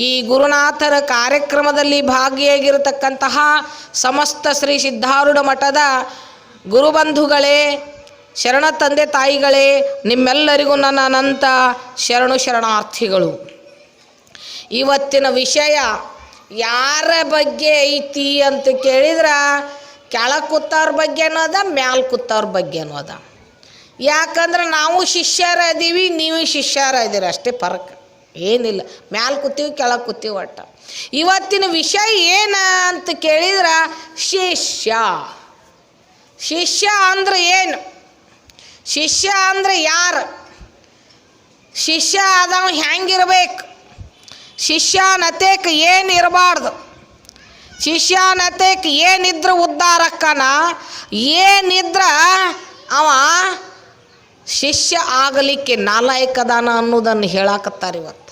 ಈ ಗುರುನಾಥರ ಕಾರ್ಯಕ್ರಮದಲ್ಲಿ ಭಾಗಿಯಾಗಿರತಕ್ಕಂತಹ ಸಮಸ್ತ ಶ್ರೀ ಸಿದ್ಧಾರೂಢ ಮಠದ ಗುರುಬಂಧುಗಳೇ, ಶರಣ ತಂದೆ ತಾಯಿಗಳೇ, ನಿಮ್ಮೆಲ್ಲರಿಗೂ ನನ್ನ ಅನಂತ ಶರಣು ಶರಣಾರ್ಥಿಗಳು. ಇವತ್ತಿನ ವಿಷಯ, ಯಾರ ಬಗ್ಗೆ ಐತಿ ಅಂತ ಕೇಳಿದ್ರೆ ಕೆಳ ಕೂತವ್ರ ಬಗ್ಗೆನೂ ಅದ ಮ್ಯಾಲ ಕೂತವ್ರ ಬಗ್ಗೆನೂ ಅದ ಯಾಕಂದ್ರೆ ನಾವು ಶಿಷ್ಯರ ಇದ್ದೀವಿ ನೀವು ಶಿಷ್ಯರ ಇದ್ದೀರಿ ಅಷ್ಟೇ ಫರಕ್ ಏನಿಲ್ಲ. ಮ್ಯಾಲೆ ಕೂತೀವಿ, ಕೆಳಗೆ ಕೂತೀವಿ ಒಟ್ಟ. ಇವತ್ತಿನ ವಿಷಯ ಏನ ಅಂತ ಕೇಳಿದ್ರೆ, ಶಿಷ್ಯ. ಶಿಷ್ಯ ಅಂದ್ರೆ ಏನು? ಶಿಷ್ಯ ಅಂದ್ರೆ ಯಾರು? ಶಿಷ್ಯ ಆದವ ಹೆಂಗಿರ್ಬೇಕು? ಶಿಷ್ಯನತೆಕ್ ಏನು ಇರಬಾರ್ದು? ಶಿಷ್ಯನತೆಕ್ ಏನಿದ್ರೆ ಉದ್ಧಾರಕ್ಕನ ಏನಿದ್ರ ಅವ ಶಿಷ್ಯ ಆಗಲಿಕ್ಕೆ ನಾಲಾಯಕದಾನ ಅನ್ನೋದನ್ನು ಹೇಳಾಕತ್ತಾರೆ ಇವತ್ತು.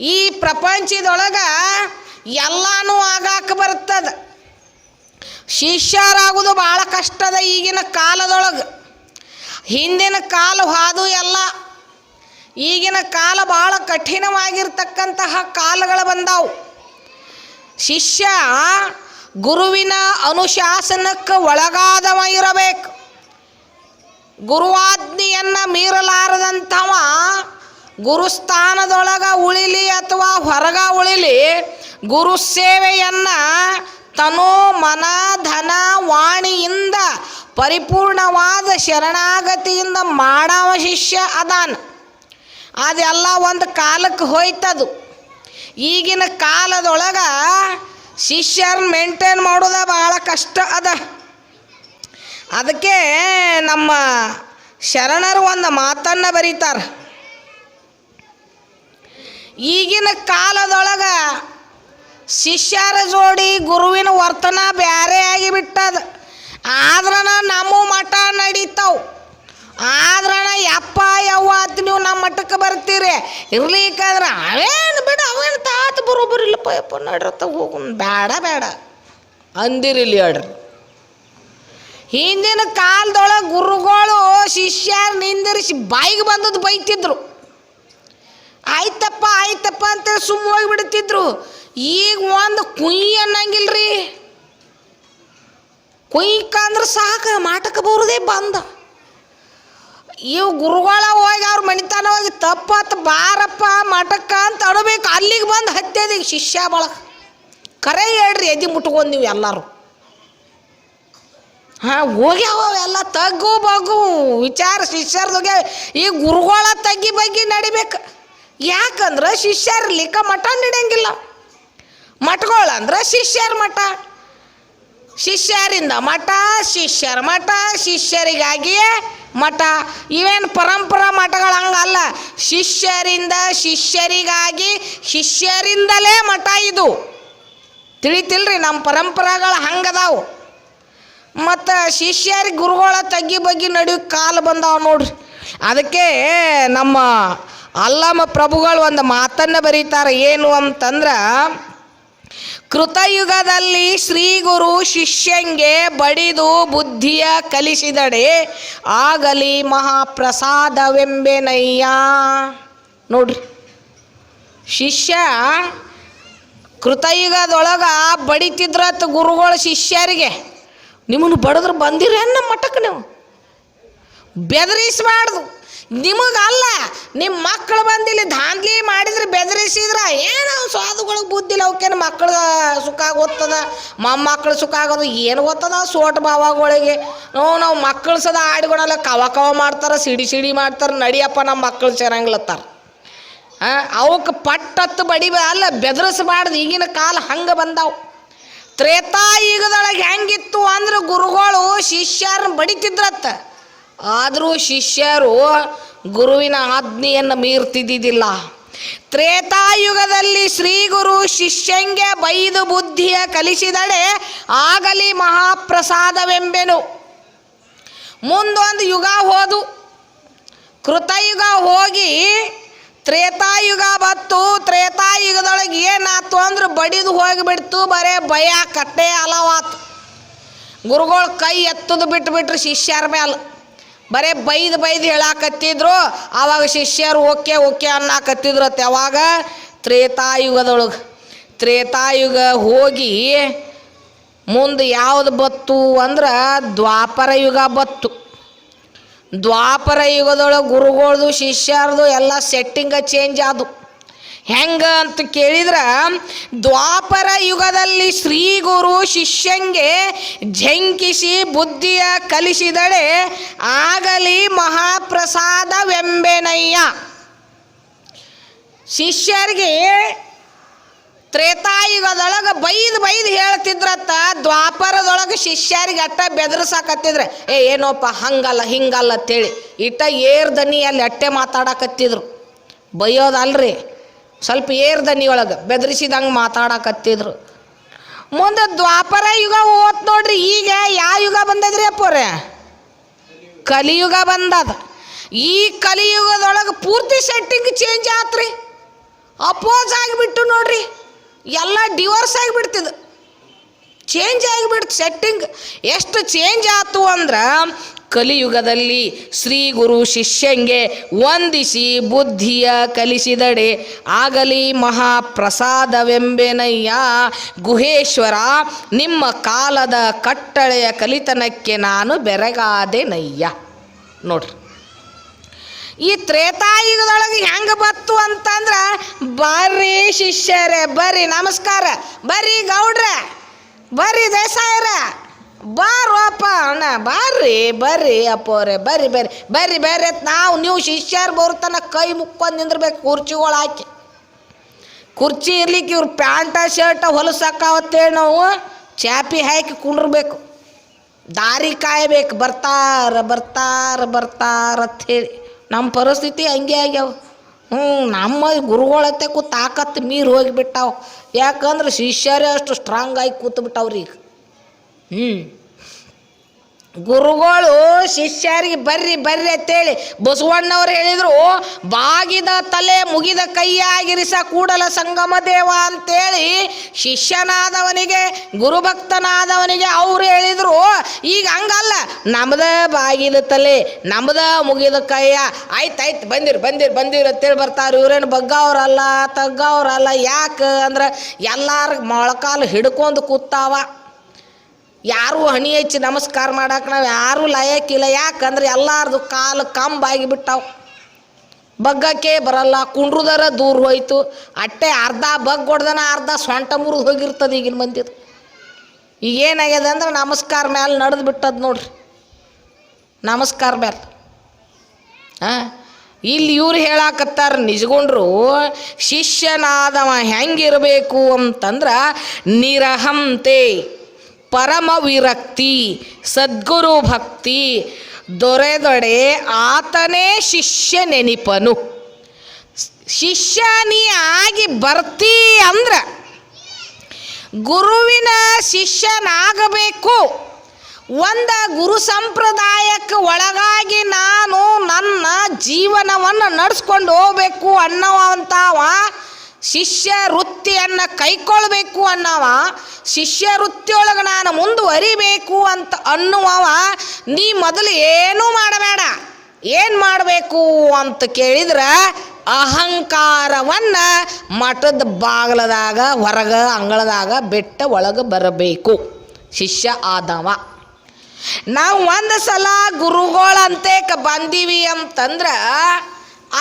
ಈ ಪ್ರಪಂಚದೊಳಗೆ ಎಲ್ಲಾನು ಆಗಾಕ ಬರ್ತದ ಶಿಷ್ಯರಾಗೋದು ಭಾಳ ಕಷ್ಟದ ಈಗಿನ ಕಾಲದೊಳಗೆ. ಹಿಂದಿನ ಕಾಲ ಹಾದು ಎಲ್ಲ. ಈಗಿನ ಕಾಲ ಭಾಳ ಕಠಿಣವಾಗಿರ್ತಕ್ಕಂತಹ ಕಾಲಗಳು ಬಂದಾವು. ಶಿಷ್ಯ ಗುರುವಿನ ಅನುಶಾಸನಕ್ಕೆ ಒಳಗಾದವ ಇರಬೇಕು. ಗುರುವಾಜ್ಞೆಯನ್ನು ಮೀರಲಾರದಂಥವ ಗುರುಸ್ಥಾನದೊಳಗ ಉಳಿಲಿ ಅಥವಾ ಹೊರಗ ಉಳಿಲಿ ಗುರು ಸೇವೆಯನ್ನು ತನು ಮನ ಧನ ವಾಣಿಯಿಂದ ಪರಿಪೂರ್ಣವಾದ ಶರಣಾಗತಿಯಿಂದ ಮಾಡವ ಶಿಷ್ಯ ಅದಾನ. ಅದೆಲ್ಲ ಒಂದು ಕಾಲಕ್ಕೆ ಹೋಯ್ತದು. ಈಗಿನ ಕಾಲದೊಳಗೆ ಶಿಷ್ಯರನ್ನ ಮೇಂಟೈನ್ ಮಾಡೋದ ಭಾಳ ಕಷ್ಟ ಅದ. ಅದಕ್ಕೆ ನಮ್ಮ ಶರಣರು ಒಂದು ಮಾತನ್ನು ಬರೀತಾರೆ. ಈಗಿನ ಕಾಲದೊಳಗೆ ಶಿಷ್ಯರ ಜೋಡಿ ಗುರುವಿನ ವರ್ತನ ಬ್ಯಾರೆ ಆಗಿಬಿಟ್ಟದ ಆದ್ರನ ನಮ್ಮ ಮಠ ನಡೀತಾವ. ಆದ್ರನ ಯಪ್ಪ ಯವ್ವ ಅಂತ ನೀವು ನಮ್ಮ ಮಠಕ್ಕೆ ಬರ್ತೀರಿ. ಇರ್ಲಿಕ್ಕಂದ್ರೆ ಅವೇನು ಬಿಡ, ಅವೇನು ತಾತ ಬರೋಬ್ಬರಿಲ್ಲಪ್ಪ, ಯಪ್ಪ ನಡ್ರತ್ತ ಹೋಗು ಬೇಡ ಬೇಡ ಅಂದಿರಲಿ ಹೇಳ್ರಿ. ಹಿಂದಿನ ಕಾಲದೊಳಗೆ ಗುರುಗಳು ಶಿಷ್ಯರು ನಿಂದಿರಿಸಿ ಬಾಯಿಗೆ ಬಂದದ್ದು ಬೈತಿದ್ರು. ಆಯ್ತಪ್ಪ ಆಯ್ತಪ್ಪ ಅಂತೇಳಿ ಸುಮ್ಮ ಹೋಗಿಬಿಡ್ತಿದ್ರು. ಈಗ ಒಂದು ಕುಯ್ ಅನ್ನಂಗಿಲ್ರಿ. ಕುಯ್ಕಂದ್ರೆ ಸಾಕು, ಮಾಟಕ ಬರೋದೇ ಬಂದ. ಇವು ಗುರುಗಳ ಹೋಗಿ ಅವ್ರ ಮಣಿತನ ಹೋಗಿ ತಪ್ಪತ್ತು ಬಾರಪ್ಪ, ಮಠಕ್ಕ ಅಂತ ಅಡಬೇಕು ಅಲ್ಲಿಗೆ ಬಂದು ಹತ್ತೇದೀಗ ಶಿಷ್ಯ ಬಳಕ ಕರೆ ಹೇಳ್ರಿ, ಎದಿ ಮುಟ್ಕೊಂಡು ನೀವು ಎಲ್ಲರೂ. ಹಾಂ, ಹೋಗ್ಯಾವ ಎಲ್ಲ ತಗ್ಗು ಬಗ್ಗು. ವಿಚಾರ ಶಿಷ್ಯರ್ದೋಗ್ಯ ಈ ಗುರುಗಳ ತಗ್ಗಿ ಬಗ್ಗಿ ನಡಿಬೇಕು. ಯಾಕಂದ್ರೆ ಶಿಷ್ಯರ್ಲಿಕ್ಕ ಮಠ ನಡೆಯಂಗಿಲ್ಲ. ಮಠಗಳಂದ್ರೆ ಶಿಷ್ಯರ ಮಠ. ಶಿಷ್ಯರಿಂದ ಮಠ, ಶಿಷ್ಯರ ಮಠ, ಶಿಷ್ಯರಿಗಾಗಿಯೇ ಮಠ. ಇವೇನು ಪರಂಪರಾ ಮಠಗಳು ಹಂಗಲ್ಲ. ಶಿಷ್ಯರಿಂದ ಶಿಷ್ಯರಿಗಾಗಿ ಶಿಷ್ಯರಿಂದಲೇ ಮಠ ಇದು. ತಿಳಿತಿಲ್ರಿ ನಮ್ಮ ಪರಂಪರಾಗಳು ಹಂಗದಾವು. ಮತ್ತು ಶಿಷ್ಯರಿಗೆ ಗುರುಗಳ ತಗ್ಗಿ ಬಗ್ಗಿ ನಡೆಯೋ ಕಾಲ ಬಂದಾವ ನೋಡ್ರಿ. ಅದಕ್ಕೆ ನಮ್ಮ ಅಲ್ಲಮ ಪ್ರಭುಗಳು ಒಂದು ಮಾತನ್ನು ಬರೀತಾರೆ, ಏನು ಅಂತಂದ್ರೆ, ಕೃತಯುಗದಲ್ಲಿ ಶ್ರೀ ಗುರು ಶಿಷ್ಯಂಗೆ ಬಡಿದು ಬುದ್ಧಿಯ ಕಲಿಸಿದಡೆ, ಆಗಲಿ ಮಹಾಪ್ರಸಾದವೆಂಬೆನಯ್ಯ. ನೋಡ್ರಿ, ಶಿಷ್ಯ ಕೃತಯುಗದೊಳಗ ಬಡಿತಿದ್ರತ್ ಗುರುಗಳು ಶಿಷ್ಯರಿಗೆ. ನಿಮ್ಮನ್ನು ಬಡದ್ರೆ ಬಂದಿರೇನು ನಮ್ಮ ಮಠಕ್ಕೆ ನೀವು. ಬೆದರಿಸಬಾರ್ದು. ನಿಮಗಲ್ಲ ನಿಮ್ಮ ಮಕ್ಕಳು ಬಂದಿಲ್ಲಿ ಧಾಂದ್ಲಿ ಮಾಡಿದ್ರೆ ಬೆದರಿಸಿದ್ರ ಏನು ಸ್ವಾದುಗಳಿಗೆ ಬುದ್ಧಿಲ್ಲ ಅವಕ್ಕೇನು ಮಕ್ಕಳು ಸುಖ ಗೊತ್ತದ ಮೊಮ್ಮಕ್ಕಳು ಸುಖ ಆಗೋದು, ಏನು ಗೊತ್ತದ, ಸೋಟ ಭಾವಗಳಿಗೆ ನಾವು ನಾವು ಮಕ್ಕಳು ಸದಾ ಆಡಿಕೊಡಲ್ಲ ಕವ ಕವ ಮಾಡ್ತಾರೆ, ಸಿಡಿ ಸಿಡಿ ಮಾಡ್ತಾರೆ, ನಡಿಯಪ್ಪ, ನಮ್ಮ ಮಕ್ಕಳು ಚೆನ್ನಾಗ್ಲತ್ತಾರ. ಅವಕ್ಕೆ ಪಟ್ಟತ್ತು ಬಡಿಬ ಅಲ್ಲ, ಬೆದರಿಸಬಾರ್ದು, ಈಗಿನ ಕಾಲ ಹಂಗೆ ಬಂದಾವು. ತ್ರೇತಾಯುಗದೊಳಗೆ ಹೆಂಗಿತ್ತು ಅಂದ್ರೆ ಗುರುಗಳು ಶಿಷ್ಯರನ್ನ ಬಡಿತಿದ್ರತ್ತ. ಆದರೂ ಶಿಷ್ಯರು ಗುರುವಿನ ಆಜ್ಞೆಯನ್ನು ಮೀರ್ತಿದ್ದಿದ್ದಿಲ್ಲ. ತ್ರೇತಾಯುಗದಲ್ಲಿ ಶ್ರೀ ಗುರು ಶಿಷ್ಯಂಗೆ ಬೈದು ಬುದ್ಧಿಯ ಕಲಿಸಿದಡೆ ಆಗಲಿ ಮಹಾಪ್ರಸಾದವೆಂಬೆನು. ಮುಂದೊಂದು ಯುಗ ಹೋದು. ಕೃತಯುಗ ಹೋಗಿ ತ್ರೇತಾಯುಗ ಬತ್ತು, ತ್ರೇತಾಯುಗದೊಳಗೆ ಏನಾಯ್ತು ಅಂದ್ರೆ ಬಡಿದು ಹೋಗಿಬಿಡ್ತು, ಬರೇ ಭಯ, ಕಟ್ಟೆ, ಅಲವಾತು. ಗುರುಗಳು ಕೈ ಎತ್ತದು ಬಿಟ್ಬಿಟ್ರು ಶಿಷ್ಯರ ಮೇಲೆ ಬರೇ ಬೈದು ಬೈದು ಹೇಳಾಕತ್ತಿದ್ರು, ಆವಾಗ ಶಿಷ್ಯರು ಓಕೆ ಓಕೆ ಅನ್ನಕತ್ತಿದ್ರತ್ತೆ ಅವಾಗ ತ್ರೇತಾಯುಗದೊಳಗೆ, ತ್ರೇತಾಯುಗ ಹೋಗಿ ಮುಂದೆ ಯಾವುದು ಬತ್ತು ಅಂದ್ರೆ ದ್ವಾಪರ ಯುಗ ಬತ್ತು. ದ್ವಾಪರ ಯುಗದೊಳಗೆ ಗುರುಗಳ್ದು, ಶಿಷ್ಯರದು ಎಲ್ಲ ಸೆಟ್ಟಿಂಗ ಚೇಂಜ್ ಆದು. ಹೆಂಗ ಅಂತ ಕೇಳಿದ್ರೆ, ದ್ವಾಪರ ಯುಗದಲ್ಲಿ ಶ್ರೀ ಗುರು ಶಿಷ್ಯಂಗೆ ಝಂಕಿಸಿ ಬುದ್ಧಿಯ ಕಲಿಸಿದಳೆ ಆಗಲಿ ಮಹಾಪ್ರಸಾದವೆಂಬೆನಯ್ಯ. ಶಿಷ್ಯರಿಗೆ ತ್ರೇತಾಯುಗದೊಳಗೆ ಬೈದು ಬೈದು ಹೇಳ್ತಿದ್ರತ್ತ, ದ್ವಾಪರದೊಳಗೆ ಶಿಷ್ಯರಿಗೆ ಅಟ್ಟ ಬೆದರ್ಸಾಕತ್ತಿದ್ರೆ. ಏ, ಏನೋಪ್ಪ, ಹಂಗಲ್ಲ, ಹಿಂಗಲ್ಲ ಅಂತೇಳಿ. ಇಟ್ಟ ಏರ್ ದನಿಯಲ್ಲಿ ಅಟ್ಟೆ ಮಾತಾಡಕತ್ತಿದ್ರು. ಬೈಯೋದಲ್ರಿ, ಸ್ವಲ್ಪ ಏರ್ ದನಿಯೊಳಗೆ ಬೆದರಿಸಿದಂಗೆ ಮಾತಾಡಕತ್ತಿದ್ರು. ಮುಂದೆ ದ್ವಾಪರ ಯುಗ ಓತ್ ನೋಡ್ರಿ, ಈಗ ಯಾವ ಯುಗ ಬಂದದ್ರಿ ಅಪ್ಪೋರೆ? ಕಲಿಯುಗ ಬಂದದ. ಈ ಕಲಿಯುಗದೊಳಗೆ ಪೂರ್ತಿ ಸೆಟ್ಟಿಂಗ್ ಚೇಂಜ್ ಆತ್ರಿ. ಅಪೋಸ್ ಆಗಿಬಿಟ್ಟು ನೋಡ್ರಿ. ಎಲ್ಲ ಡಿವೋರ್ಸ್ ಆಗಿಬಿಡ್ತಿದ್ದು ಚೇಂಜ್ ಆಗಿಬಿಡ್ತು ಸೆಟ್ಟಿಂಗ್ ಎಷ್ಟು ಚೇಂಜ್ ಆಯ್ತು ಅಂದ್ರೆ ಕಲಿಯುಗದಲ್ಲಿ ಶ್ರೀ ಗುರು ಶಿಷ್ಯಂಗೆ ವಂದಿಸಿ ಬುದ್ಧಿಯ ಕಲಿಸಿದಡೆ. ಆಗಲಿ ಮಹಾಪ್ರಸಾದವೆಂಬೆನಯ್ಯ, ಗುಹೇಶ್ವರ, ನಿಮ್ಮ ಕಾಲದ ಕಟ್ಟಳೆಯ ಕಲಿತನಕ್ಕೆ ನಾನು ಬೆರಗಾದೆನಯ್ಯ. ನೋಡ್ರಿ. ಈ ತ್ರೇತಾಯುಗದೊಳಗೆ ಹೆಂಗೆ ಬತ್ತು ಅಂತಂದ್ರೆ, ಬರ್ರಿ ಶಿಷ್ಯರೇ, ಬರ್ರಿ, ನಮಸ್ಕಾರ, ಬರ್ರಿ ಗೌಡ್ರ, ಬರ್ರಿ ದೇಸಾಯರ, ಬಾರೋಪ್ಪ ಅಣ್ಣ, ಬರ್ರಿ ಬರ್ರಿ ಅಪ್ಪೋರೆ, ಬರ್ರಿ ಬರ್ರಿ ಬರ್ರಿ ಬರ್ರಿ ನಾವು, ನೀವು ಶಿಷ್ಯರು ಬರುತ್ತನ ಕೈ ಮುಕ್ಕೊಂಡು ನಿಂದಿರ್ಬೇಕು ಕುರ್ಚಿಗಳು ಹಾಕಿ. ಕುರ್ಚಿ ಇರ್ಲಿಕ್ಕೆ ಇವ್ರು ಪ್ಯಾಂಟ, ಶರ್ಟ ಹೊಲಸಾಕಾವತ್ತೇಳಿ ನಾವು ಚಾಪಿ ಹಾಕಿ ಕುಂಡ್ರಬೇಕು. ದಾರಿ ಕಾಯಬೇಕು, ಬರ್ತಾರ ಬರ್ತಾರ ಬರ್ತಾರ ಅಂಥೇಳಿ ನಮ್ಮ ಪರಿಸ್ಥಿತಿ ಹಂಗೆ ಆಗ್ಯಾವ. ಹ್ಞೂ ನಮ್ಮ ಗುರುಗಳತೆ ಕೂತ್ ತಾಕತ್ತು ಮೀರಿ ಹೋಗಿಬಿಟ್ಟಾವ. ಯಾಕಂದ್ರೆ ಶಿಷ್ಯರೇ ಅಷ್ಟು ಸ್ಟ್ರಾಂಗ್ ಆಗಿ ಕೂತು ಬಿಟ್ಟವ್ರಿ ಈಗ ಹ್ಞೂ ಗುರುಗಳು ಶಿಷ್ಯರಿಗೆ ಬರ್ರಿ ಬರ್ರಿ ಅಂತೇಳಿ ಬಸವಣ್ಣವ್ರು ಹೇಳಿದರು, ಬಾಗಿದ ತಲೆ ಮುಗಿದ ಕೈಯಾಗಿರಿಸ ಕೂಡಲ ಸಂಗಮ ದೇವ ಅಂತೇಳಿ ಶಿಷ್ಯನಾದವನಿಗೆ, ಗುರುಭಕ್ತನಾದವನಿಗೆ ಅವ್ರು ಹೇಳಿದರು. ಈಗ ಹಂಗಲ್ಲ, ನಮ್ದ ಬಾಗಿದ ತಲೆ, ನಮ್ದ ಮುಗಿದ ಕೈಯ, ಆಯ್ತು ಬಂದಿರು ಬಂದಿರು ಬಂದಿರು ಅಂತೇಳಿ ಬರ್ತಾರೆ ಇವ್ರೇನು ಬಗ್ಗವ್ರಲ್ಲ, ತಗ್ಗವ್ರಲ್ಲ, ಯಾಕೆ ಅಂದ್ರೆ ಎಲ್ಲಾರು ಮೊಳಕಾಲು ಹಿಡ್ಕೊಂಡು ಕೂತಾವ. ಯಾರೂ ಹಣಿ ಹಚ್ಚಿ ನಮಸ್ಕಾರ ಮಾಡಕ್ಕೆ ನಾವು ಯಾರೂ ಲಯಕ್ಕಿಲ್ಲ ಯಾಕಂದ್ರೆ ಎಲ್ಲಾರ್ದು ಕಾಲು ಕಂಬಾಗಿ ಬಿಟ್ಟಾವು. ಬಗ್ಗಕ್ಕೆ ಬರಲ್ಲ, ಕುಂಡ್ರುದರ ದೂರ ಹೋಯ್ತು. ಅಟ್ಟೆ ಅರ್ಧ ಬಗ್ ಹೊಡ್ದನ ಅರ್ಧ ಸೊಂಟ ಮುರಿದು ಹೋಗಿರ್ತದೆ ಈಗಿನ ಮಂದಿದು. ಏನಾಗ್ಯದ ಅಂದ್ರೆ ನಮಸ್ಕಾರ ಮ್ಯಾಲೆ ನಡೆದು ಬಿಟ್ಟದ ನೋಡ್ರಿ. ನಮಸ್ಕಾರ ಮ್ಯಾಲೆ. ಹಾಂ ಇಲ್ಲಿ ಇವ್ರು ಹೇಳಾಕತ್ತಾರ ನಿಜಗೊಂಡ್ರು, ಶಿಷ್ಯನಾದವ ಹೆಂಗಿರಬೇಕು ಅಂತಂದ್ರೆ ನಿರಹಂತೆ. ಪರಮ ವಿರಕ್ತಿ, ಸದ್ಗುರು ಭಕ್ತಿ, ದೊರೆದೊಡೆ ಆತನೇ ಶಿಷ್ಯ ನೆನಿಪನು. ಶಿಷ್ಯ ನೀ ಆಗಿ ಬರ್ತೀ ಅಂದ್ರೆ ಗುರುವಿನ ಶಿಷ್ಯನಾಗಬೇಕು. ಒಂದ ಗುರು ಸಂಪ್ರದಾಯಕ್ಕೆ ಒಳಗಾಗಿ ನಾನು ನನ್ನ ಜೀವನವನ್ನು ನಡೆಸ್ಕೊಂಡು ಹೋಗ್ಬೇಕು ಅನ್ನೋವಂಥವ ಶಿಷ್ಯ ವೃತ್ತಿಯನ್ನು ಕೈಕೊಳ್ಬೇಕು ಅನ್ನವ ಶಿಷ್ಯ ವೃತ್ತಿಯೊಳಗೆ ನಾನು ಮುಂದುವರಿಬೇಕು ಅಂತ ಅನ್ನುವವ, ನೀ ಮೊದಲು ಏನೂ ಮಾಡಬೇಡ. ಏನು ಮಾಡಬೇಕು ಅಂತ ಕೇಳಿದ್ರೆ, ಅಹಂಕಾರವನ್ನು ಮಠದ ಬಾಗಲದಾಗ, ಹೊರಗ ಅಂಗಳದಾಗ ಬೆಟ್ಟ ಒಳಗೆ ಬರಬೇಕು. ಶಿಷ್ಯ ಆದವ. ನಾವು ಒಂದು ಸಲ ಗುರುಗಳಂತೆ ಬಂದೀವಿ ಅಂತಂದ್ರೆ,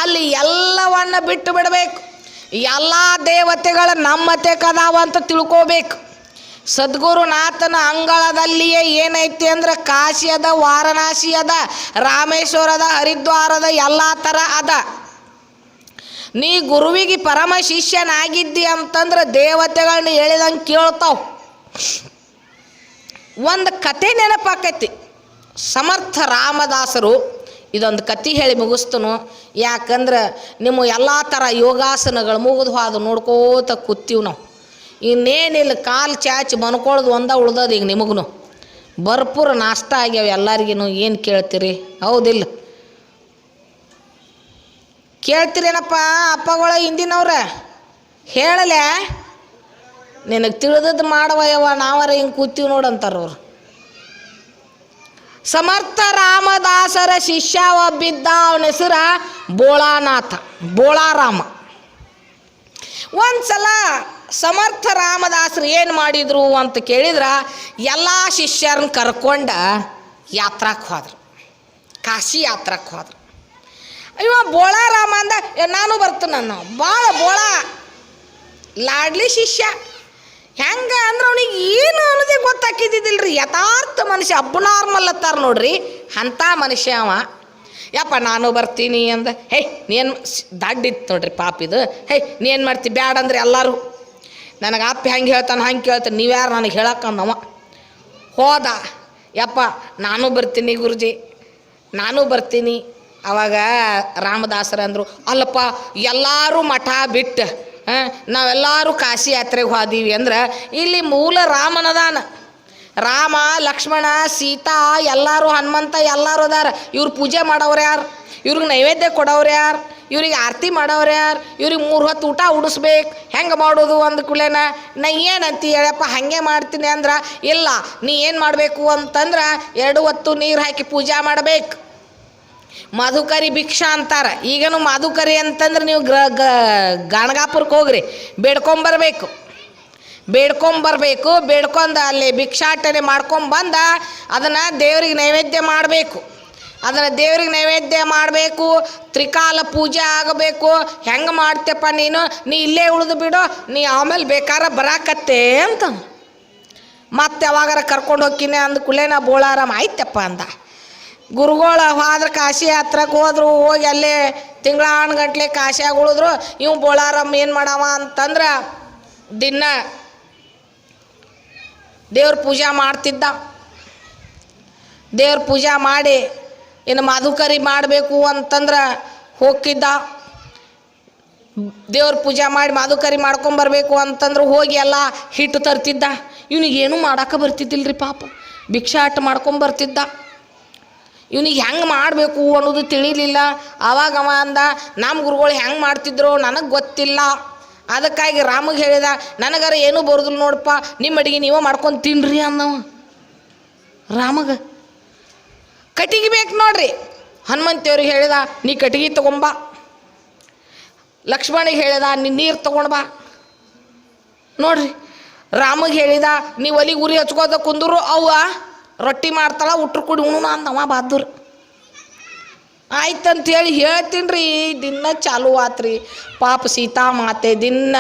ಅಲ್ಲಿ ಎಲ್ಲವನ್ನ ಬಿಟ್ಟು ಬಿಡಬೇಕು. ಎಲ್ಲ ದೇವತೆಗಳು ನಮ್ಮತೆ ಕದಾವ ಅಂತ ತಿಳ್ಕೋಬೇಕು. ಸದ್ಗುರುನಾಥನ ಅಂಗಳದಲ್ಲಿಯೇ ಏನೈತಿ ಅಂದ್ರೆ ಕಾಶಿ ಅದ, ವಾರಣಾಸಿ ಅದ ರಾಮೇಶ್ವರದ ಹರಿದ್ವಾರದ ಎಲ್ಲ ಥರ ಅದ. ನೀ ಗುರುವಿಗೆ ಪರಮ ಶಿಷ್ಯನಾಗಿದ್ದಿ ಅಂತಂದ್ರೆ ದೇವತೆಗಳನ್ನ ಹೇಳಿದಂಗೆ ಕೇಳ್ತಾವ. ಒಂದು ಕತೆ ನೆನಪಾಕೈತಿ. ಸಮರ್ಥ ರಾಮದಾಸರು ಇದೊಂದು ಕತೆ ಹೇಳಿ ಮುಗಿಸ್ತನು. ಯಾಕಂದ್ರೆ ನಿಮ್ಮ ಎಲ್ಲ ಥರ ಯೋಗಾಸನಗಳು ಮುಗಿದು ಅದು ನೋಡ್ಕೋತ ಕೂತೀವಿ ನಾವು. ಇನ್ನೇನಿಲ್ಲ, ಕಾಲು ಚಾಚಿ ಮನ್ಕೊಳ್ದು ಒಂದ ಉಳ್ದದ ಈಗ ನಿಮಗೂ ಭರ್ಪೂರ ನಾಷ್ಟ ಆಗ್ಯಾವ ಎಲ್ಲರಿಗೂ ಏನು ಕೇಳ್ತೀರಿ? ಹೌದಿಲ್ಲ. ಕೇಳ್ತೀರೇನಪ್ಪ ಅಪ್ಪಗಳ ಹಿಂದಿನವ್ರ? ಹೇಳಲೆ? ನಿನಗೆ ತಿಳಿದದ್ದು ಮಾಡವಯವ ನಾವರ ಹಿಂಗೆ ಕೂತೀವಿ ನೋಡಂತಾರ ಅವ್ರು. ಸಮರ್ಥ ರಾಮದಾಸರ ಶಿಷ್ಯ ಒಬ್ಬಿದ್ದ ಅವನ ಹೆಸರ ಬೋಳಾನಾಥ ಬೋಳಾರಾಮ. ಒಂದ್ಸಲ ಸಮರ್ಥ ರಾಮದಾಸರು ಏನು ಮಾಡಿದರು ಅಂತ ಕೇಳಿದ್ರೆ ಎಲ್ಲ ಶಿಷ್ಯರನ್ನ ಕರ್ಕೊಂಡ ಯಾತ್ರಕ್ಕೆ ಹೋದ್ರು ಕಾಶಿ ಯಾತ್ರಕ್ಕೆ ಹೋದ್ರು. ಇವ ಬೋಳಾರಾಮ ಅಂದ "ಏ, ನಾನು ಬರ್ತೀನಿ ನಾನು ಭಾಳ ಬೋಳ ಲಾಡ್ಲಿ ಶಿಷ್ಯ. ಹೆಂಗ ಅಂದ್ರೆ ಅವನಿಗೆ ಏನು ಅನ್ನೋದೇ ಗೊತ್ತಾಕಿದ್ದಿದ್ದಿಲ್ರಿ. ಯಥಾರ್ಥ ಮನುಷ್ಯ, ಅಬ್ನಾರ್ಮಲ್ ಅತ್ತಾರ ನೋಡ್ರಿ. ಅಂಥ ಮನುಷ್ಯ ಅವ. ಯಪ್ಪ, ನಾನು ಬರ್ತೀನಿ ಅಂದ. ಹೇ ನೀನು ದಡ್ಡಿತ್ತು ನೋಡ್ರಿ ಪಾಪ ಇದು. ಹೇ ನೀನು ಮಾಡ್ತಿ? ಬ್ಯಾಡ ಅಂದ್ರೆ ಎಲ್ಲರೂ. ನನಗೆ ಅಪ್ಪ ಹೆಂಗೆ ಹೇಳ್ತಾನೆ, ಹಂಗೆ ಕೇಳ್ತಾನೆ. ನೀವ್ಯಾರು ನನಗೆ ಹೇಳಕ್ಕಂದವ? ಹೋದ. ಯಪ್ಪ, ನಾನು ಬರ್ತೀನಿ ಗುರುಜಿ. ನಾನು ಬರ್ತೀನಿ. ಅವಾಗ ರಾಮದಾಸರಂದರು ಅಲ್ಲಪ್ಪ, ಎಲ್ಲರೂ ಮಠ ಬಿಟ್ಟು ನಾವೆಲ್ಲರೂ ಕಾಶಿ ಯಾತ್ರೆಗೆ ಹೋದೀವಿ ಅಂದ್ರೆ ಇಲ್ಲಿ ಮೂಲ ರಾಮನದಾನ ರಾಮ, ಲಕ್ಷ್ಮಣ, ಸೀತಾ, ಎಲ್ಲರೂ ಹನುಮಂತ ಎಲ್ಲರೂ ಅದಾರ. ಇವ್ರು ಪೂಜೆ ಮಾಡೋರು ಯಾರು? ಇವ್ರಿಗೆ ನೈವೇದ್ಯ ಕೊಡೋರು ಯಾರು? ಇವ್ರಿಗೆ ಆರತಿ ಮಾಡೋರು ಯಾರು? ಇವ್ರಿಗೆ ಮೂರು ಹೊತ್ತು ಊಟ ಉಡಿಸ್ಬೇಕು. ಹೆಂಗೆ ಮಾಡೋದು ಅಂದ ಕೂಡಲೇನ ನಾ ಏನಂತ ಹೇಳಪ್ಪ ಹಾಗೆ ಮಾಡ್ತೀನಿ ಅಂದ್ರೆ, ಇಲ್ಲ, ನೀ ಏನು ಮಾಡಬೇಕು ಅಂತಂದ್ರೆ ಎರಡು ಹೊತ್ತು ನೀರು ಹಾಕಿ ಪೂಜೆ ಮಾಡಬೇಕು. ಮಧುಕರಿ ಭಿಕ್ಷಾ ಅಂತಾರೆ. ಈಗನು ಮಾಧುಕರಿ ಅಂತಂದ್ರೆ ನೀವು ಗ್ರ ಗ ಗಾಣಗಾಪುರಕ್ಕೆ ಹೋಗ್ರಿ. ಬೇಡ್ಕೊಂಬರ್ಬೇಕು. ಬೇಡ್ಕೊಂಬರ್ಬೇಕು. ಬೇಡ್ಕೊಂಡು ಅಲ್ಲಿ ಭಿಕ್ಷಾಟನೆ ಮಾಡ್ಕೊಂಬಂದ ಅದನ್ನು ದೇವ್ರಿಗೆ ನೈವೇದ್ಯ ಮಾಡಬೇಕು. ಅದನ್ನು ದೇವ್ರಿಗೆ ನೈವೇದ್ಯ ಮಾಡಬೇಕು. ತ್ರಿಕಾಲ ಪೂಜೆ ಆಗಬೇಕು. ಹೆಂಗೆ ಮಾಡ್ತೇಪ್ಪ ನೀನು? ನೀ ಇಲ್ಲೇ ಉಳಿದು ಬಿಡು. ನೀ ಆಮೇಲೆ ಬೇಕಾರ ಬರಾಕತ್ತೆ ಅಂತ. ಮತ್ತೆ ಯಾವಾಗಾರ ಕರ್ಕೊಂಡು ಹೋಗ್ತೀನಿ ಅಂದ ಕುಲೇನ ಬೋಳಾರಾಮ ಆಯ್ತಪ್ಪ ಅಂದ. ಗುರುಗಳು ಹೋದ್ರೆ ಕಾಶಿ ಹತ್ರಕ್ಕೆ ಹೋದ್ರು, ಹೋಗಿ ಅಲ್ಲೇ ಆಣ್ ಗಂಟ್ಲೆ ಕಾಶಿಯಾಗ ಉಳಿದ್ರು ಇವ್ ಬೋಳಾರಮ್ಮ ಏನು ಮಾಡವ ಅಂತಂದ್ರೆ ದಿನ ದೇವ್ರ ಪೂಜೆ ಮಾಡ್ತಿದ್ದ. ದೇವ್ರ ಪೂಜೆ ಮಾಡಿ, ಇನ್ನು ಮಧುಕರಿ ಮಾಡಬೇಕು ಅಂತಂದ್ರೆ ಹೋಗ್ತಿದ್ದ. ದೇವ್ರ ಪೂಜೆ ಮಾಡಿ ಮಾಧುಕರಿ ಮಾಡ್ಕೊಂಬರ್ಬೇಕು ಅಂತಂದ್ರೆ ಹೋಗಿ ಎಲ್ಲ ಹಿಟ್ಟು ತರ್ತಿದ್ದ. ಇವನಿಗೆ ಏನೂ ಮಾಡಕ್ಕೆ ಬರ್ತಿದ್ದಿಲ್ರಿ ಪಾಪ. ಭಿಕ್ಷಾಟ ಮಾಡ್ಕೊಂಬರ್ತಿದ್ದ ಇವನಿಗೆ ಹೆಂಗೆ ಮಾಡಬೇಕು ಅನ್ನೋದು ತಿಳಿಲಿಲ್ಲ. ಆವಾಗ ಅವ ಅಂದ ನಮ್ಮ ಗುರುಗಳು ಹೆಂಗೆ ಮಾಡ್ತಿದ್ರು ನನಗೆ ಗೊತ್ತಿಲ್ಲ. ಅದಕ್ಕಾಗಿ ರಾಮಗೆ ಹೇಳಿದ, ನನಗಾರ ಏನೂ ಬರೋದಿಲ್ಲ ನೋಡಪ್ಪ ನಿಮ್ಮ ಅಡಿಗೆ ನೀವೇ ಮಾಡ್ಕೊಂಡು ತಿನ್ರಿ ಅನ್ನವ ರಾಮಗ, ಕಟ್ಟಿಗೆ ಬೇಕು ನೋಡ್ರಿ. ಹನುಮಂತಿಯವ್ರಿಗೆ ಹೇಳಿದ, ನೀ ಕಟ್ಟಿಗೆ ತಗೊಂಬ ಲಕ್ಷ್ಮಣಿಗೆ ಹೇಳಿದ, ನೀ ನೀರು ಬಾ. ನೋಡ್ರಿ, ರಾಮಗೆ ಹೇಳಿದ ನೀ ಒಲಿ ಉರಿ ಹಚ್ಕೋದ ಕುಂದ್ರು ಅವ್ವ ರೊಟ್ಟಿ ಮಾಡ್ತಾಳ, ಉಟ್ರು ಕೂಡಿ ಉಣುನ ಅಂದವ ಬಹದ್ದೂರ್. ಆಯ್ತಂತ ಹೇಳಿ ಹೇಳ್ತೀನಿ ರೀ ದಿನ ಚಾಲು ಆತ್ರಿ. ಪಾಪ ಸೀತಾ ಮಾತೆ, ದಿನ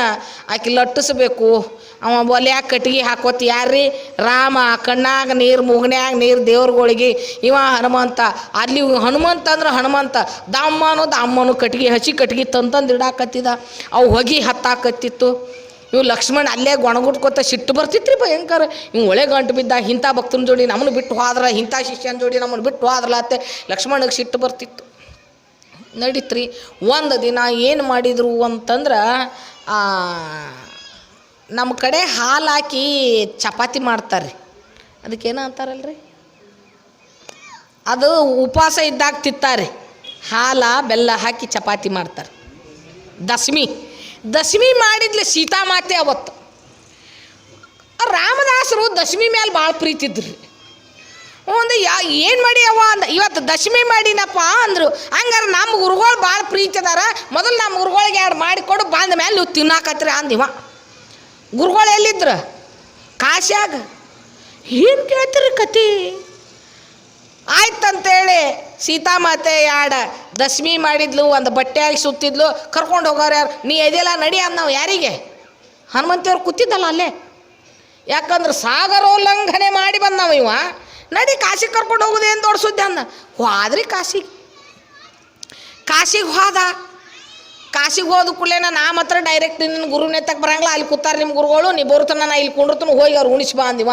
ಆಕೆ ಲಟ್ಟಿಸ್ಬೇಕು. ಅವ ಒಲ್ಯಾಗ ಕಟ್ಟಿಗೆ ಹಾಕೋತಿ ಯಾರ್ರಿ? ರಾಮ, ಕಣ್ಣಾಗ ನೀರು, ಮುಗನ್ಯಾಗ ನೀರು, ದೇವ್ರಗಳಿಗೆ. ಇವ ಹನುಮಂತ, ಅಲ್ಲಿ ಹನುಮಂತ ಅಂದ್ರೆ ಹನುಮಂತ. ದಾಮ್ಮನು ದಾಮ್ಮನು ಕಟ್ಟಿಗೆ, ಹಸಿ ಕಟ್ಟಿಗೆ ತಂತಂದು ಇಡಾಕತ್ತಿದ. ಅವು ಹೊಗೆ ಹತ್ತಾಕತ್ತಿತ್ತು. ಇವು ಲಕ್ಷ್ಮಣ ಅಲ್ಲೇ ಗೊಣಗುಟ್ಕೋತ ಸಿಟ್ಟು ಬರ್ತಿತ್ರಿ ಭಯಂಕರ. ಇವ್ ಒಳೆ ಗಂಟು ಬಿದ್ದ ಇಂಥ ಭಕ್ತನ ಜೋಡಿ ನಮ್ಮನ್ನು ಬಿಟ್ಟು ಹೋದ್ರ, ಇಂಥ ಶಿಷ್ಯನ ಜೋಡಿ ನಮ್ಮನ್ನು ಬಿಟ್ಟು ಹೋದ್ರಲ್ಲ ಲಕ್ಷ್ಮಣಗೆ ಸಿಟ್ಟು ಬರ್ತಿತ್ತು. ನಡೀತ್ರಿ, ಒಂದು ದಿನ ಏನು ಮಾಡಿದ್ರು ಅಂತಂದ್ರೆ ನಮ್ಮ ಕಡೆ ಹಾಲು ಹಾಕಿ ಚಪಾತಿ ಮಾಡ್ತಾರೆ ಅದಕ್ಕೇನು ಅಂತಾರಲ್ರಿ? ಅದು ಉಪವಾಸ ಇದ್ದಾಗ ತಿತ್ತಾರೆ ಹಾಲ, ಬೆಲ್ಲ ಹಾಕಿ ಚಪಾತಿ ಮಾಡ್ತಾರೆ. ದಶಮಿ ದಶಮಿ ಮಾಡಿದ್ಲೆ ಸೀತಾಮಾತೆ ಅವತ್ತು. ರಾಮದಾಸರು ದಶಮಿ ಮೇಲೆ ಭಾಳ ಪ್ರೀತಿದ್ರು ಒಂದು ಯಾ, ಏನು ಮಾಡಿ ಅವ ಅಂದ, ಇವತ್ತು ದಶಮಿ ಮಾಡಿನಪ್ಪ ಅಂದರು, ಹಂಗಾರೆ ನಮ್ಮ ಗುರುಗಳು ಭಾಳ ಪ್ರೀತಿ ಅದಾರ, ಮೊದಲು ನಮ್ಮ ಗುರುಗಳಿಗೆ ಎರಡು ಮಾಡಿಕೊಡು ಬಂದ ಮೇಲೆ ನೀವು ತಿನ್ನಾಕತ್ರಿ ಅಂದಿವ ಗುರುಗಳು ಎಲ್ಲಿದ್ರು? ಕಾಶ್ಯಾಗ. ಏನು ಕೇಳ್ತೀರಿ ಕತಿ ಆಯ್ತಂತೇಳಿ ಸೀತಾಮಾತೆ ಯಾಡ ದಶಮಿ ಮಾಡಿದ್ಲು, ಒಂದು ಬಟ್ಟೆಯಾಗಿ ಸುತ್ತಿದ್ಲು, ಕರ್ಕೊಂಡು ಹೋಗೋರು ಯಾರು? ನೀ ಎದೆಲ್ಲ ನಡಿ ನಾವು ಯಾರಿಗೆ? ಹನುಮಂತಿಯವ್ರು ಕೂತಿದ್ದಲ್ಲ ಅಲ್ಲೇ? ಯಾಕಂದ್ರೆ ಸಾಗರೋಲ್ಲಂಘನೆ ಮಾಡಿ ಬಂದವ ಇವ. ನಡಿ ಕಾಶಿಗೆ ಕರ್ಕೊಂಡು ಹೋಗುದು ಏನು ದೊಡ್ಡ ಅಂದ. ಹೋದ್ರಿ ಕಾಶಿಗೆ. ಕಾಶಿಗೆ ಹೋದ. ಕಾಶಿಗೆ ಹೋದ ಕೂಡಲೇನ ನಾ ಮಾತ್ರ ಡೈರೆಕ್ಟ್ ನಿನ್ನ ಗುರು ತಕ್ಕ ಬರಂಗಿಲ್ಲ. ಅಲ್ಲಿ ಕೂತಾರೆ ನಿಮ್ಮ ಗುರುಗಳು, ನೀ ಬರುತ್ತಾನ ನಾ ಇಲ್ಲಿ ಕುಂಡಿರ್ತಾನ ಹೋಗಿ ಅವ್ರು ಉಣಿಸಿ ಬಾ ಅಂದಿವ.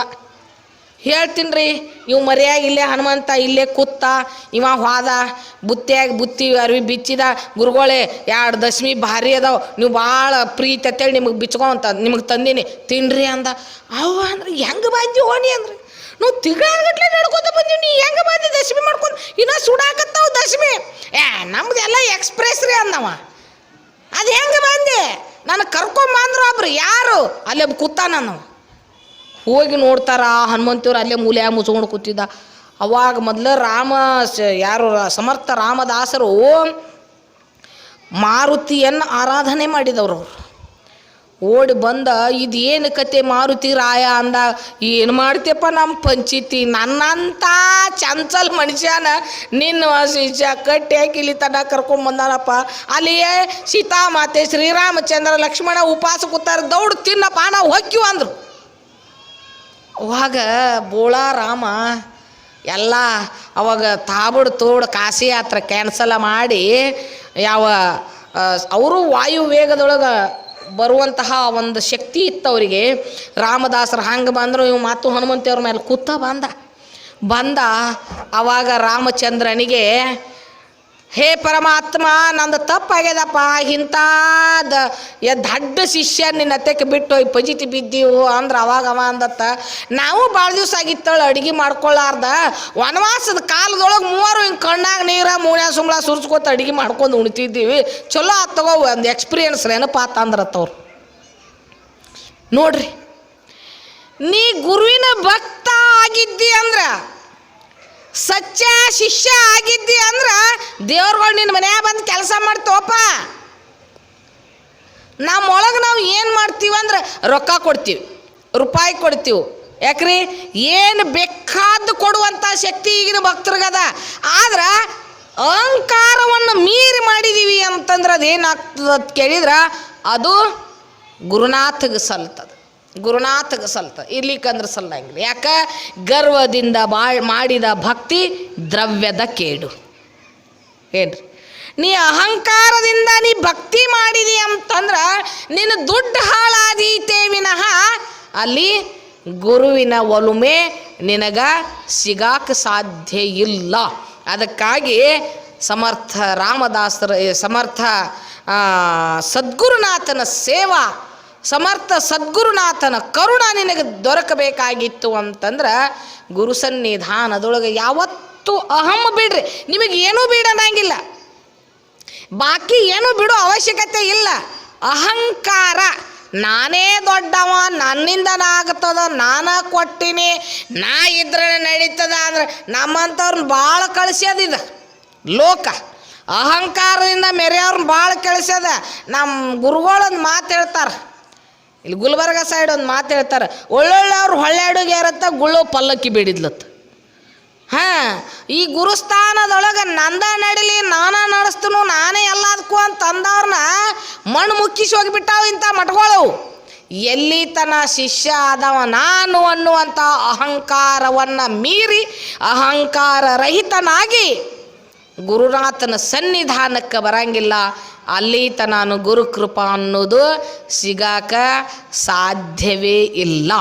ಹೇಳ್ತೀನಿ ರೀ ಇವು ಮರ್ಯಾಗ ಇಲ್ಲೇ ಹನುಮಂತ, ಇಲ್ಲೇ ಕೂತ ಇವ ಹೋದ, ಬುತ್ತಿಯಾಗಿ ಬುತ್ತಿ, ಅರ್ವಿ ಬಿಚ್ಚಿದ ಗುರುಗಳೇ ಎರಡು ದಶಮಿ ಭಾರಿ ಅದಾವ, ನೀವು ಭಾಳ ಪ್ರೀತಿ ಅಂತೇಳಿ ನಿಮಗೆ ಬಿಚ್ಕೊಂತ, ನಿಮಗೆ ತಂದೀನಿ. ತಿನ್ರಿ ಅಂದ ಅವ ಅಂದ್ರೆ, ಹೆಂಗೆ ಬಂದಿ ಓಣಿ ಅಂದ್ರೆ? ನೀವು ತಿಂಗಳಗಟ್ಲೆ ನಡ್ಕೊತ ಬಂದೀವಿ ನೀ, ಹೆಂಗೆ ಬಾಜಿ ದಶಮಿ ಮಾಡ್ಕೊಂಡು? ಇನ್ನೂ ಸುಡಾಕತ್ತಾವ ದಶಮಿ. ಏ, ನಮ್ದೆಲ್ಲ ಎಕ್ಸ್ಪ್ರೆಸ್ ರೀ ಅಂದವ. ಅದು ಹೆಂಗೆ ಬಂದೆ? ನನಗೆ ಕರ್ಕೊಂಬಂದ್ರು ಒಬ್ರು ಯಾರು? ಅಲ್ಲಿ ಕೂತಾನ ನಾವು ಹೋಗಿ ನೋಡ್ತಾರ ಹನುಮಂತಿಯವ್ರು ಅಲ್ಲೇ ಮೂಲೆ ಮುಚ್ಕೊಂಡು ಕೂತಿದ್ದ. ಅವಾಗ ಮೊದಲು ರಾಮ ಯಾರು ಸಮರ್ಥ ರಾಮದಾಸರು ಮಾರುತಿಯನ್ನು ಆರಾಧನೆ ಮಾಡಿದವರು ಅವರು. ಓಡಿ ಬಂದ, ಇದೇನು ಕತೆ ಮಾರುತಿ ರಾಯ ಅಂದ, ಏನು ಮಾಡ್ತೀಯಪ್ಪ ನಮ್ಮ ಪಂಚಿತಿ ನನ್ನಂಥ ಚಂಚಲ್ ಮನುಷ್ಯನ ನಿನ್ನ ಕಟ್ಟಿ ಹಾಕಿ ಇಲ್ಲಿ ಕರ್ಕೊಂಡು ಕರ್ಕೊಂಬಂದಾನಪ್ಪ ಅಲ್ಲಿಯೇ ಸೀತಾಮಾತೆ ಶ್ರೀರಾಮಚಂದ್ರ ಲಕ್ಷ್ಮಣ ಉಪವಾಸ ಕೂತಾರ, ದೌಡ್ ತಿನ್ನಪ್ಪ ನಾವು ಹೊಕ್ಕಿವು ಅವಾಗ ಬೋಳ ರಾಮ ಎಲ್ಲ ಅವಾಗ ತಾಬಡ್ ತೋಡ್ ಕಾಶಿ ಯಾತ್ರೆ ಕ್ಯಾನ್ಸಲ್ ಮಾಡಿ ಯಾವ ಅವರು ವಾಯು ವೇಗದೊಳಗೆ ಬರುವಂತಹ ಒಂದು ಶಕ್ತಿ ಇತ್ತು ಅವರಿಗೆ. ರಾಮದಾಸರು ಹಂಗೆ ಬಂದರು, ಇವು ಮಾತು ಹನುಮಂತಿಯವ್ರ ಮೇಲೆ ಕೂತ ಬಂದ. ಬಂದ ಅವಾಗ ರಾಮಚಂದ್ರನಿಗೆ ಹೇ ಪರಮಾತ್ಮ, ನಂದು ತಪ್ಪಾಗ್ಯದಪ್ಪ. ಇಂಥದ ದಡ್ಡ ಶಿಷ್ಯ ನಿನ್ನ ತೆಕ್ಕೆ ಬಿಟ್ಟು ಹೋಗಿ ಪಜಿತಿ ಬಿದ್ದೀವು ಅಂದ್ರೆ ಅವಾಗ ಅವ ಅಂದತ್ತ. ನಾವು ಭಾಳ ದಿವಸ ಆಗಿತ್ತಳು ಅಡುಗೆ ಮಾಡ್ಕೊಳ್ಳಾರ್ದ ವನವಾಸದ ಕಾಲದೊಳಗೆ ಮೂವರು ಹಿಂಗೆ ಕಣ್ಣಾಗ ನೀರ ಮೂಣ್ಯ ಸುಂಬಳ ಸುರ್ಸ್ಕೊತ ಅಡುಗೆ ಮಾಡ್ಕೊಂಡು ಉಣ್ತಿದ್ದೀವಿ. ಚಲೋ ಆತಗೋ ತಗೋ, ಒಂದು ಎಕ್ಸ್ಪೀರಿಯನ್ಸ್ ನೆನಪಾತ ಅಂದ್ರತ್ತವ್ರು ನೋಡ್ರಿ, ನೀ ಗುರುವಿನ ಭಕ್ತ ಆಗಿದ್ದಿ ಅಂದ್ರ ಸಚ್ಚ ಶಿಷ್ಯ ಆಗಿದ್ದಿ ಅಂದ್ರೆ ದೇವ್ರುಗಳು ನಿನ್ನ ಮನ್ಯಾಗ ಬಂದು ಕೆಲಸ ಮಾಡ್ತೋಪ ನಮ್ಮೊಳಗೆ ನಾವು ಏನು ಮಾಡ್ತೀವಿ ಅಂದ್ರೆ ರೊಕ್ಕ ಕೊಡ್ತೀವಿ, ರೂಪಾಯಿ ಕೊಡ್ತೀವಿ. ಯಾಕ್ರಿ? ಏನು ಬೇಕಾದ್ದು ಕೊಡುವಂಥ ಶಕ್ತಿ ಈಗಿನ ಭಕ್ತರಿಗದ ಆದ್ರೆ ಅಹಂಕಾರವನ್ನು ಮೀರಿ ಮಾಡಿದೀವಿ ಅಂತಂದ್ರೆ ಅದೇನಾಗ್ತದೆ ಅಂತ ಕೇಳಿದ್ರೆ ಅದು ಗುರುನಾಥಗೆ ಸಲ್ತದ. ಗುರುನಾಥಗೆ ಸಲ್ತ, ಇರ್ಲಿಕ್ಕಂದ್ರೆ ಸಲ್ಲಂಗಿಲ್ಲ ಯಾಕೆ? ಗರ್ವದಿಂದ ಬಾಳ್ ಮಾಡಿದ ಭಕ್ತಿ ದ್ರವ್ಯದ ಕೇಡು. ಏನ್ರಿ? ನೀ ಅಹಂಕಾರದಿಂದ ನೀ ಭಕ್ತಿ ಮಾಡಿದಿ ಅಂತಂದ್ರೆ ನಿನ್ನ ದುಡ್ಡು ಹಾಳಾದೀತೆ ವಿನಃ ಅಲ್ಲಿ ಗುರುವಿನ ಒಲುಮೆ ನಿನಗ ಸಿಗಾಕ ಸಾಧ್ಯ ಇಲ್ಲ. ಅದಕ್ಕಾಗಿ ಸಮರ್ಥ ರಾಮದಾಸರ ಸಮರ್ಥ ಸದ್ಗುರುನಾಥನ ಸೇವಾ ಸಮರ್ಥ ಸದ್ಗುರುನಾಥನ ಕರುಣ ನಿನಗೆ ದೊರಕಬೇಕಾಗಿತ್ತು ಅಂತಂದ್ರೆ ಗುರು ಸನ್ನಿಧಾನದೊಳಗೆ ಯಾವತ್ತೂ ಅಹಂ ಬಿಡ್ರಿ. ನಿಮಗೆ ಏನೂ ಬಿಡೋಣಂಗಿಲ್ಲ ಬಾಕಿ ಏನೂ ಬಿಡೋ ಅವಶ್ಯಕತೆ ಇಲ್ಲ. ಅಹಂಕಾರ, ನಾನೇ ದೊಡ್ಡವ, ನನ್ನಿಂದ ಆಗ್ತದ ನಾನ ಕೊಟ್ಟಿನಿ, ನಾ ಇದ್ರೆ ನಡೀತದ ಅಂದ್ರೆ ನಮ್ಮಂಥವ್ರನ್ನ ಭಾಳ ಕಳಿಸ್ಯದಿದ ಲೋಕ. ಅಹಂಕಾರದಿಂದ ಮೆರೆಯವ್ರನ್ನ ಭಾಳ ಕಳಿಸ್ಯದ. ನಮ್ಮ ಗುರುಗಳೊಂದು ಮಾತು ಹೇಳ್ತಾರೆ. ಇಲ್ಲಿ ಗುಲ್ಬರ್ಗ ಸೈಡ್ ಒಂದು ಮಾತು ಹೇಳ್ತಾರೆ ಒಳ್ಳೊಳ್ಳೆಯವ್ರು ಹೊಳ್ಳೆಡುಗೆ ಇರತ್ತ ಗುಳ್ಳು ಪಲ್ಲಕ್ಕಿ ಬೇಡಿದ್ಲತ್ತ ಹಾಂ, ಈ ಗುರುಸ್ಥಾನದೊಳಗೆ ನಂದ ನಡಿಲಿ, ನಾನಾ ನಡೆಸ್ತನು, ನಾನೇ ಎಲ್ಲದಕ್ಕೂ ಅಂತ ಅಂದವ್ರನ್ನ ಮಣ್ಣು ಮುಕ್ಕಿಸಿ ಹೋಗಿಬಿಟ್ಟಾವ ಇಂಥ ಮಠಗಳು. ಎಲ್ಲಿ ತನ ಶಿಷ್ಯ ಆದವ ನಾನು ಅನ್ನುವಂಥ ಅಹಂಕಾರವನ್ನು ಮೀರಿ ಅಹಂಕಾರ ರಹಿತನಾಗಿ ಗುರುನಾಥನ ಸನ್ನಿಧಾನಕ್ಕೆ ಬರಂಗಿಲ್ಲ. ಅಲ್ಲಿ ನಾನು ಗುರುಕೃಪ ಅನ್ನೋದು ಸಿಗಾಕ ಸಾಧ್ಯವೇ ಇಲ್ಲ.